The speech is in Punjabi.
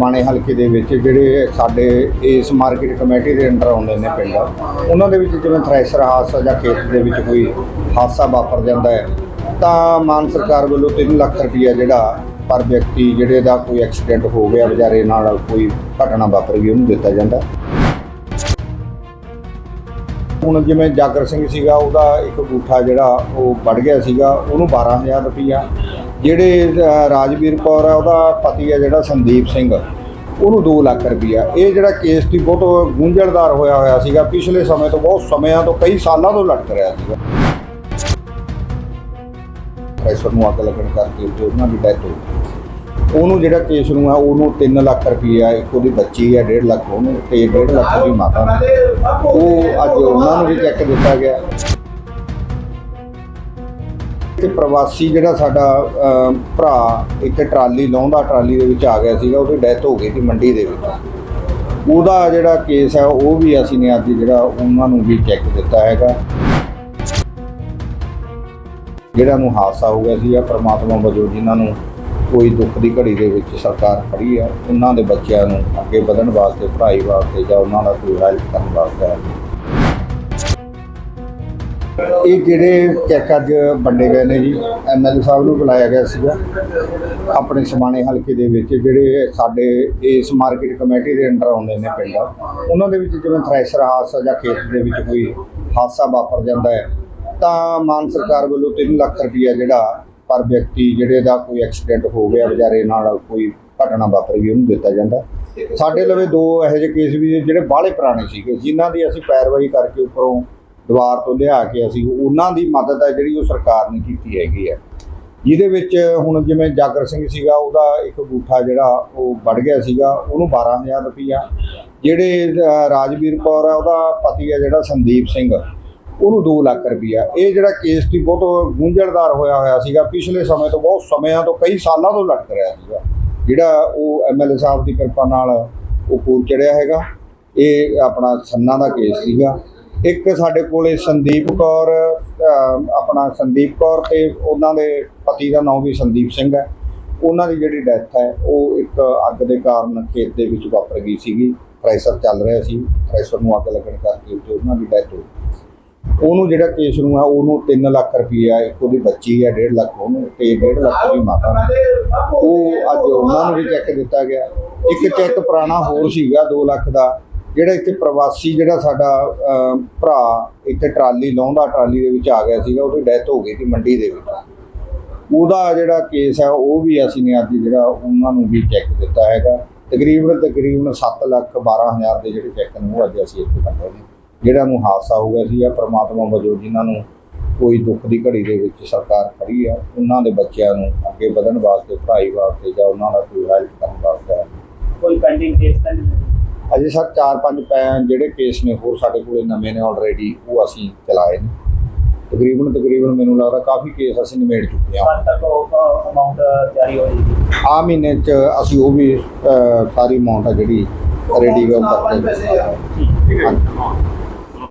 ਮਾਣੇ ਹਲਕੇ ਦੇ ਵਿੱਚ ਜਿਹੜੇ ਸਾਡੇ ਇਸ ਮਾਰਕੀਟ ਕਮੇਟੀ ਦੇ ਅੰਡਰ ਆਉਂਦੇ ਨੇ ਪਿੰਡ, ਉਹਨਾਂ ਦੇ ਵਿੱਚ ਜਿਵੇਂ ਥ੍ਰੈਸ਼ਰ ਹਾਦਸਾ ਜਾਂ ਖੇਤ ਦੇ ਵਿੱਚ ਕੋਈ ਹਾਦਸਾ ਵਾਪਰ ਜਾਂਦਾ ਹੈ, ਤਾਂ ਮਾਨ ਸਰਕਾਰ ਵੱਲੋਂ 3 ਲੱਖ ਰੁਪਈਆ ਜਿਹੜਾ ਪਰ ਵਿਅਕਤੀ ਜਿਹੜੇ ਦਾ ਕੋਈ ਐਕਸੀਡੈਂਟ ਹੋ ਗਿਆ, ਵਿਚਾਰੇ ਨਾਲ ਕੋਈ ਘਟਨਾ ਵਾਪਰ ਗਈ, ਉਹਨੂੰ ਦਿੱਤਾ ਜਾਂਦਾ। ਹੁਣ ਜਿਵੇਂ ਜਾਗਰ ਸਿੰਘ ਸੀਗਾ, ਉਹਦਾ ਇੱਕ ਗੂਠਾ ਜਿਹੜਾ ਉਹ ਵੱਢ ਗਿਆ ਸੀਗਾ, ਉਹਨੂੰ 12000 ਰੁਪਈਆ ਜਿਹੜੇ ਰਾਜਵੀਰ ਕੌਰ ਆ, ਉਹਦਾ ਪਤੀ ਆ ਜਿਹੜਾ ਸੰਦੀਪ ਸਿੰਘ। ਉਹਨੂੰ 2 ਲੱਖ ਰੁਪਈਆ। ਇਹ ਜਿਹੜਾ ਕੇਸ ਦੀ ਬਹੁਤ ਗੁੰਝਲਦਾਰ ਹੋਇਆ ਹੋਇਆ ਸੀਗਾ, ਪਿਛਲੇ ਸਮੇਂ ਤੋਂ, ਬਹੁਤ ਸਮਿਆਂ ਤੋਂ, ਕਈ ਸਾਲਾਂ ਤੋਂ ਲਟਕ ਰਿਹਾ ਸੀਗਾ। ਪ੍ਰੈਸ਼ਰ ਨੂੰ ਅੱਗ ਲੱਗਣ ਕਰਕੇ ਤੇ ਉਹਨਾਂ ਦੀ ਡੈਥ ਹੋ ਗਈ। ਉਹਨੂੰ ਜਿਹੜਾ ਕੇਸ ਨੂੰ ਆ, ਉਹਨੂੰ 3 ਲੱਖ ਰੁਪਈਆ, ਇੱਕ ਉਹਦੀ ਬੱਚੀ ਆ 1.5 ਲੱਖ ਉਹਨੂੰ, ਤੇ 1.5 ਲੱਖ ਦੀ ਮਾਤਾ ਨੂੰ। ਉਹ ਅੱਜ ਉਹਨਾਂ ਨੂੰ ਵੀ ਚੈੱਕ ਦਿੱਤਾ ਗਿਆ। ਤੇ ਪ੍ਰਵਾਸੀ ਜਿਹੜਾ ਸਾਡਾ ਭਰਾ ਇੱਥੇ ਟਰਾਲੀ ਲਾਉਂਦਾ ਟਰਾਲੀ ਦੇ ਵਿੱਚ ਆ ਗਿਆ ਸੀਗਾ, ਉਹਦੀ ਡੈਥ ਹੋ ਗਈ ਸੀ ਮੰਡੀ ਦੇ ਵਿੱਚ। ਉਹਦਾ ਜਿਹੜਾ ਕੇਸ ਹੈ, ਉਹ ਵੀ ਅਸੀਂ ਨੇ ਅੱਜ ਜਿਹੜਾ ਉਹਨਾਂ ਨੂੰ ਵੀ ਚੈੱਕ ਦਿੱਤਾ ਹੈਗਾ। ਜਿਹੜਾ ਨੂੰ ਹਾਦਸਾ ਹੋ ਗਿਆ ਸੀਗਾ ਆ ਪ੍ਰਮਾਤਮਾ ਵਜੋਂ ਜਿਨ੍ਹਾਂ ਨੂੰ ਕੋਈ ਦੁੱਖ ਦੀ ਘੜੀ ਦੇ ਵਿੱਚ ਸਰਕਾਰ ਖੜੀ ਆ, ਉਹਨਾਂ ਦੇ ਬੱਚਿਆਂ ਨੂੰ ਅੱਗੇ ਵਧਣ ਵਾਸਤੇ, ਪੜ੍ਹਾਈ ਵਾਸਤੇ ਜਾਂ ਉਹਨਾਂ ਦਾ ਕੋਈ ਹੈਲਪ ਕਰਨ ਵਾਸਤੇ ਇਹ ਜਿਹੜੇ ਚੈੱਕ ਅੱਜ ਵੰਡੇ ਗਏ ਨੇ ਜੀ ਐਮਐਲਏ ਸਾਹਿਬ ਨੂੰ ਬੁਲਾਇਆ ਗਿਆ ਸੀਗਾ। ਆਪਣੇ ਸਮਾਣੇ ਹਲਕੇ ਦੇ ਵਿੱਚ ਜਿਹੜੇ ਸਾਡੇ ਇਸ ਮਾਰਕੀਟ ਕਮੇਟੀ ਦੇ ਅੰਡਰ ਆਉਂਦੇ ਨੇ ਪਿੰਡ, ਉਹਨਾਂ ਦੇ ਵਿੱਚ ਜਿਵੇਂ ਥ੍ਰੈਸ਼ਰ ਹਾਦਸਾ ਜਾਂ ਖੇਤ ਦੇ ਵਿੱਚ ਕੋਈ ਹਾਦਸਾ ਵਾਪਰ ਜਾਂਦਾ ਹੈ, ਤਾਂ ਮਾਨ ਸਰਕਾਰ ਵੱਲੋਂ 3 ਲੱਖ ਰੁਪਈਆ ਜਿਹੜਾ ਪਰ ਵਿਅਕਤੀ ਜਿਹੜੇ ਦਾ ਕੋਈ ਐਕਸੀਡੈਂਟ ਹੋ ਗਿਆ, ਵਿਚਾਰੇ ਨਾਲ ਕੋਈ ਘਟਨਾ ਵਾਪਰ ਗਈ ਉਹਨੂੰ ਦਿੱਤਾ ਜਾਂਦਾ। ਸਾਡੇ ਲਵੇ ਦੋ ਇਹੋ ਜਿਹੇ ਕੇਸ ਵੀ ਜਿਹੜੇ ਬਾਹਲੇ ਪੁਰਾਣੇ ਸੀਗੇ, ਜਿਨ੍ਹਾਂ ਦੀ ਅਸੀਂ ਪੈਰਵਾਈ ਕਰਕੇ ਉੱਪਰੋਂ ਦੁਆਰ ਤੋਂ ਲਿਆ ਕੇ ਅਸੀਂ ਉਹਨਾਂ ਦੀ ਮਦਦ ਹੈ ਜਿਹੜੀ ਉਹ ਸਰਕਾਰ ਨੇ ਕੀਤੀ ਹੈਗੀ ਹੈ। ਜਿਹਦੇ ਵਿੱਚ ਹੁਣ ਜਿਵੇਂ ਜਾਗਰ ਸਿੰਘ ਸੀਗਾ, ਉਹਦਾ ਇੱਕ ਗੂਠਾ ਜਿਹੜਾ ਉਹ ਵੱਢ ਗਿਆ ਸੀਗਾ, ਉਹਨੂੰ 12000 ਰੁਪਈਆ। ਜਿਹੜੇ ਰਾਜਵੀਰ ਕੌਰ ਹੈ, ਉਹਦਾ ਪਤੀ ਹੈ ਜਿਹੜਾ ਸੰਦੀਪ ਸਿੰਘ। ਉਹਨੂੰ 2 ਲੱਖ ਰੁਪਈਆ। ਇਹ ਜਿਹੜਾ ਕੇਸ ਸੀ, ਬਹੁਤ ਗੁੰਝਲਦਾਰ ਹੋਇਆ ਹੋਇਆ ਸੀਗਾ। ਪਿਛਲੇ ਸਮੇਂ ਤੋਂ, ਬਹੁਤ ਸਮਿਆਂ ਤੋਂ, ਕਈ ਸਾਲਾਂ ਤੋਂ ਲਟਕ ਰਿਹਾ ਸੀਗਾ। ਜਿਹੜਾ ਉਹ ਐਮਐਲਏ ਸਾਹਿਬ ਦੀ ਕਿਰਪਾ ਨਾਲ ਉਹ ਕੋਲ ਚੜਿਆ ਹੈਗਾ। ਇਹ ਆਪਣਾ ਸੰਨਾ ਦਾ ਕੇਸ ਸੀਗਾ। ਇੱਕ ਸਾਡੇ ਕੋਲੇ ਸੰਦੀਪ ਕੌਰ ਆਪਣਾ ਸੰਦੀਪ ਕੌਰ ਤੇ ਉਹਨਾਂ ਦੇ ਪਤੀ ਦਾ ਨਾਮ ਵੀ ਸੰਦੀਪ ਸਿੰਘ ਹੈ। ਉਹਨਾਂ ਦੀ ਜਿਹੜੀ ਡੈਥ ਹੈ, ਉਹ ਇੱਕ ਅੱਗ ਦੇ ਕਾਰਨ ਖੇਤ ਦੇ ਵਿੱਚ ਵਾਪਰ ਗਈ ਸੀਗੀ। ਪ੍ਰੈਸ਼ਰ ਚੱਲ ਰਿਹਾ ਸੀ। ਪ੍ਰੈਸ਼ਰ ਨੂੰ ਅੱਗ ਲੱਗਣ ਕਰਕੇ ਤੇ ਉਹਨਾਂ ਦੀ ਡੈਥ ਹੋ ਗਈ। ਉਹਨੂੰ ਜਿਹੜਾ ਕੇਸ ਨੂੰ ਆ ਉਹਨੂੰ 3 ਲੱਖ ਰੁਪਈਆ, ਇੱਕ ਉਹਦੀ ਬੱਚੀ ਹੈ 1.5 ਲੱਖ ਉਹਨੂੰ, ਤੇ 1.5 ਲੱਖ ਦੀ ਮਾਤਾ ਨੂੰ। ਉਹ ਅੱਜ ਉਹਨਾਂ ਨੂੰ ਵੀ ਚੈੱਕ ਦਿੱਤਾ ਗਿਆ। ਇੱਕ ਚੈੱਕ ਪੁਰਾਣਾ ਹੋਰ ਸੀਗਾ 2 ਲੱਖ ਦਾ। ਜਿਹੜਾ ਇੱਥੇ ਪ੍ਰਵਾਸੀ, ਜਿਹੜਾ ਸਾਡਾ ਭਰਾ ਇੱਥੇ ਟਰਾਲੀ ਲਾਉਂਦਾ, ਟਰਾਲੀ ਦੇ ਵਿੱਚ ਆ ਗਿਆ ਸੀਗਾ, ਉਹਦੀ ਡੈਥ ਹੋ ਗਈ ਸੀ ਮੰਡੀ ਦੇ ਵਿੱਚ। ਉਹਦਾ ਜਿਹੜਾ ਕੇਸ ਹੈ, ਉਹ ਵੀ ਅਸੀਂ ਨੇ ਅੱਜ ਜਿਹੜਾ ਉਹਨਾਂ ਨੂੰ ਵੀ ਚੈੱਕ ਦਿੱਤਾ ਹੈਗਾ। ਤਕਰੀਬਨ ਤਕਰੀਬਨ 7 ਲੱਖ 12 ਹਜ਼ਾਰ ਦੇ ਜਿਹੜੇ ਚੈੱਕ ਨੇ, ਉਹ ਅੱਜ ਅਸੀਂ ਇੱਥੇ ਕਰਦੇ ਨੇ। ਜਿਹੜਾ ਨੂੰ ਹਾਦਸਾ ਹੋ ਗਿਆ ਸੀ ਆ ਪ੍ਰਮਾਤਮਾ ਵਜੋਂ ਜਿਨ੍ਹਾਂ ਨੂੰ ਕੋਈ ਦੁੱਖ ਦੀ ਘੜੀ ਦੇ ਵਿੱਚ ਸਰਕਾਰ ਖੜੀ ਆ, ਉਹਨਾਂ ਦੇ ਬੱਚਿਆਂ ਨੂੰ ਅੱਗੇ ਵਧਣ ਵਾਸਤੇ, ਪੜ੍ਹਾਈ ਵਾਸਤੇ ਜਾਂ ਉਹਨਾਂ ਦਾ ਕੋਈ ਹੈਲਪ ਕਰਨ ਵਾਸਤੇ। ਕੋਈ ਪੈਂਡਿੰਗ ਕੇਸ ਤਾਂ ਨਹੀਂ ਅਜੇ ਸਰ 4-5 ਪੈ ਜਿਹੜੇ ਕੇਸ ਨੇ ਹੋਰ ਸਾਡੇ ਕੋਲੇ ਨਵੇਂ ਨੇ ਆਲਰੇਡੀ ਉਹ ਅਸੀਂ ਚਲਾਏ ਨੇ। ਤਕਰੀਬਨ ਤਕਰੀਬਨ ਮੈਨੂੰ ਲੱਗਦਾ ਕਾਫੀ ਕੇਸ ਅਸੀਂ ਨਿਬੇੜ ਚੁੱਕੇ ਹਾਂ। ਤੱਕ ਉਹ ਅਮਾਉਂਟ ਜਾਰੀ ਹੋ ਜਾਏਗੀ। ਆ ਮਹੀਨੇ ਚ ਅਸੀਂ ਉਹ ਵੀ ਸਾਰੀ ਅਮਾਉਂਟ ਆ ਜਿਹੜੀ ਰੈਡੀ ਕਰ ਠੀਕ ਹਾਂਜੀ।